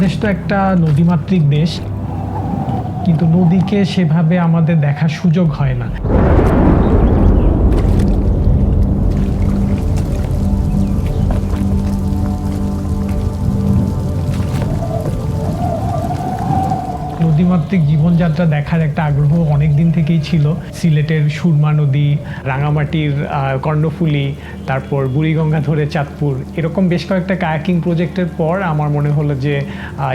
বাংলাদেশ তো একটা নদীমাতৃক দেশ কিন্তু নদীকে সেভাবে আমাদের দেখার সুযোগ হয় না। নদীমাতৃক জীবনযাত্রা দেখার একটা আগ্রহ অনেক দিন থেকেই ছিল। সিলেটের সুরমা নদী, রাঙামাটির কর্ণফুলী, তারপর বুড়িগঙ্গা ধরে চাঁদপুর, এরকম বেশ কয়েকটা কায়াকিং প্রজেক্টের পর আমার মনে হলো যে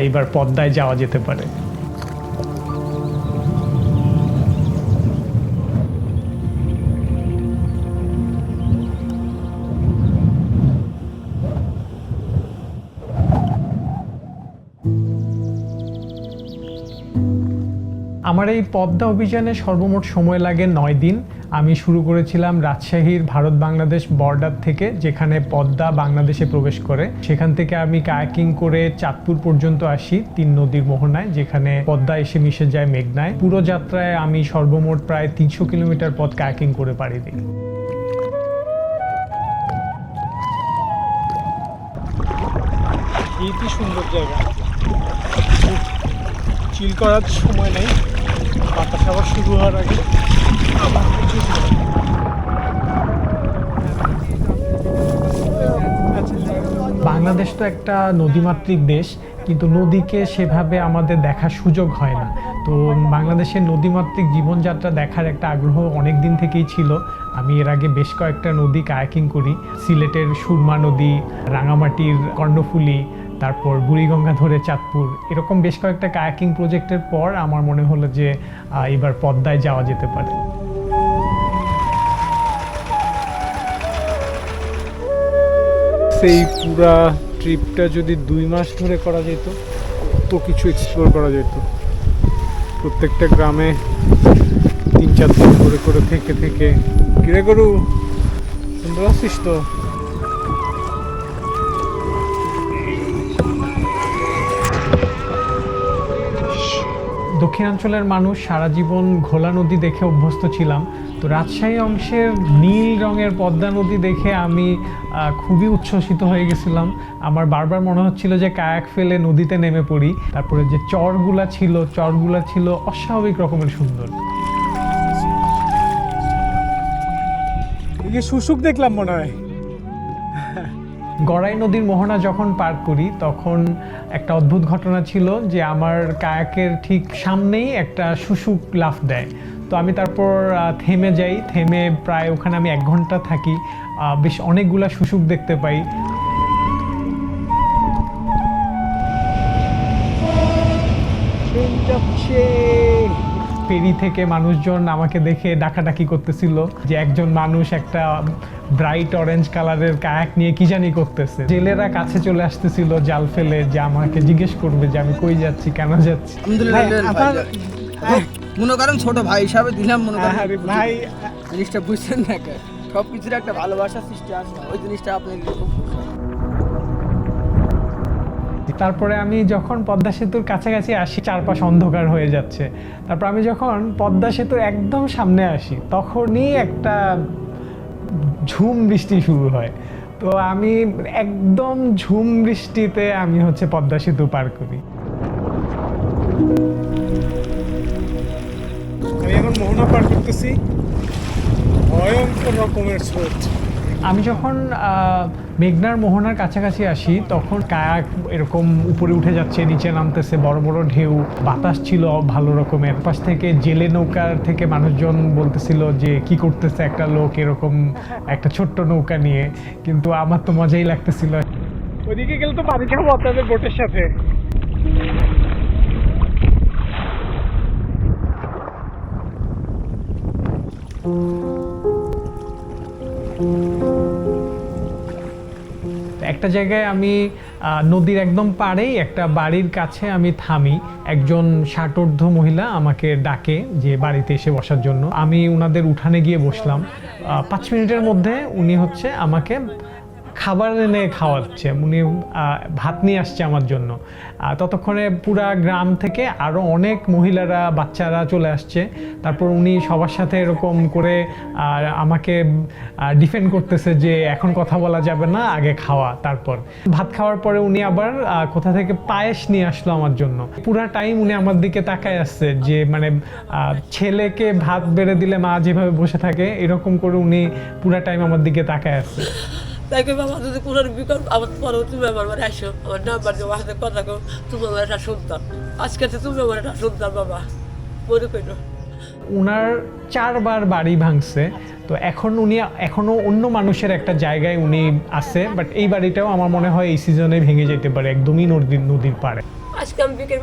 এবার পদ্মায় যাওয়া যেতে পারে। আমার এই পদ্মা অভিযানে সর্বমোট সময় লাগে নয় দিন। আমি শুরু করেছিলাম রাজশাহীর ভারত বাংলাদেশ বর্ডার থেকে, যেখানে পদ্মা বাংলাদেশে প্রবেশ করে। সেখান থেকে আমি কায়াকিং করে চাঁদপুর পর্যন্ত আসি, তিন নদীর মোহনায়, যেখানে পদ্মা এসে মিশে যায় মেঘনায়। পুরো যাত্রায় আমি সর্বমোট প্রায় তিনশো কিলোমিটার পথ কায়াকিং করে পাড়ি দিই। কি সুন্দর জায়গা। চিল করার সময় নেই। বাতাস আবার শুরু হওয়ার আগে বাংলাদেশ তো একটা নদীমাতৃক দেশ, কিন্তু নদীকে সেভাবে আমাদের দেখার সুযোগ হয় না। তো বাংলাদেশের নদীমাতৃক জীবনযাত্রা দেখার একটা আগ্রহ অনেক দিন থেকেই ছিল। আমি এর আগে বেশ কয়েকটা নদী কায়াকিং করি। সিলেটের সুরমা নদী, রাঙামাটির কর্ণফুলী তারপর বুড়িগঙ্গা ধরে চাঁদপুর, এরকম বেশ কয়েকটা কায়াকিং প্রজেক্টের পর আমার মনে হলো যে এবার পদ্মায় যাওয়া যেতে পারে। সেই পুরা ট্রিপটা যদি দুই মাস ধরে করা যেত কত কিছু এক্সপ্লোর করা যেত। প্রত্যেকটা গ্রামে তিন চার দিন করে করে থেকে থেকে। কিরে গরু? শুনতে পাচ্ছিস তো। দক্ষিণাঞ্চলের মানুষ সারা জীবন ঘোলা নদী দেখে অভ্যস্ত ছিলাম। তো রাজশাহী অংশের নীল রঙের পদ্মা নদী দেখে আমি খুবই উচ্ছ্বসিত হয়ে গেছিলাম। আমার বারবার মনে হচ্ছিল যে কায়াক ফেলে নদীতে নেমে পড়ি। তারপরে যে চরগুলা ছিল চরগুলা ছিল অস্বাভাবিক রকমের সুন্দর। শুশুক দেখলাম মনে হয়। গড়াই নদীর মোহনা যখন পার করি, তখন একটা অদ্ভুত ঘটনা ছিল যে আমার কায়াকের ঠিক সামনেই একটা শুশুক লাফ দেয়। তো আমি তারপর থেমে যাই। থেমে প্রায় ওখানে আমি এক ঘণ্টা থাকি। বেশ অনেকগুলা শুশুক দেখতে পাই। ফেরি থেকে মানুষজন আমাকে দেখে ডাকাডাকি করতেছিল যে একজন মানুষ একটা ব্রাইট অরেঞ্জ কালারের কায়াক নিয়ে কি জানি করতেছে। জেলেরা কাছে চলে আসতেছিল জাল ফেলে যে আমাকে জিজ্ঞেস করবে যে আমি কই যাচ্ছি কেন যাচ্ছি। আপনার- ভাই, মনে করেন ছোট ভাই হিসাবে দিলাম মনে করেন আরে ভাই জিনিসটা বুঝছেন না সব কিছুর একটা ভালোবাসা সৃষ্টি আছে ওই জিনিসটা আপনি তারপরে আমি যখন পদ্মা সেতুর কাছাকাছি আসি, চারপাশ অন্ধকার হয়ে যাচ্ছে। তারপর আমি যখন পদ্মা সেতুর একদম সামনে আসি, তখনই একটা ঝুম বৃষ্টি শুরু হয়। তো আমি একদম ঝুম বৃষ্টিতে আমি হচ্ছে পদ্মা সেতু পার করি। আমি এখন মোহনা পার করতেছি। ভয়ঙ্কর রকমের স্রোত। আমি যখন মেঘনার মোহনার কাছাকাছি আসি, তখন কায়াক এরকম উপরে উঠে যাচ্ছে, নিচে নামতেছে, বড় বড় ঢেউ, বাতাস ছিল ভালো রকমের। পাশ থেকে জেলে নৌকার থেকে মানুষজন বলতেছিল যে, কি করতেছে একটা লোক এরকম একটা ছোট্ট নৌকা নিয়ে? কিন্তু আমার তো মজাই লাগতেছিল। ওইদিকে গেলে তো পানি খাব আপনাদের বোটের সাথে। একটা জায়গায় আমি নদীর একদম পাড়েই একটা বাড়ির কাছে আমি থামি। একজন ষাটোর্ধ মহিলা আমাকে ডাকে যে বাড়িতে এসে বসার জন্য। আমি ওনাদের উঠানে গিয়ে বসলাম। পাঁচ মিনিটের মধ্যে উনি হচ্ছে আমাকে খাবার এনে খাওয়াচ্ছে, উনি ভাত নিয়ে আসছে আমার জন্য। ততক্ষণে পুরা গ্রাম থেকে আরও অনেক মহিলারা, বাচ্চারা চলে আসছে। তারপর উনি সবার সাথে এরকম করে আমাকে ডিফেন্ড করতেছে যে এখন কথা বলা যাবে না, আগে খাওয়া, তারপর। ভাত খাওয়ার পরে উনি আবার কোথা থেকে পায়েস নিয়ে আসলো আমার জন্য। পুরা টাইম উনি আমার দিকে তাকায় আসছে যে মানে ছেলেকে ভাত বেড়ে দিলে মা যেভাবে বসে থাকে, এরকম করে উনি পুরা টাইম আমার দিকে তাকায় আসছে। তাই কই বাবা যদি কোনো বিকল্প আমার তুমি আমার বাড়ি আসো আমার নাম্বার দিয়ে কথা কো তুমি আমার একটা শুনতাম আজকে তো তুমি আমার একটা শুনতাম বাবা। মনে উনার চারবার বাড়ি ভাঙছে তো এখন উনি এখনও অন্য মানুষের একটা জায়গায় উনি আছে বাট এই বাড়িটাও আমার মনে হয় এই সিজনে ভেঙে যেতে পারে একদমই নদীর নদীর পাড়ে। আজকে আমি বিকেল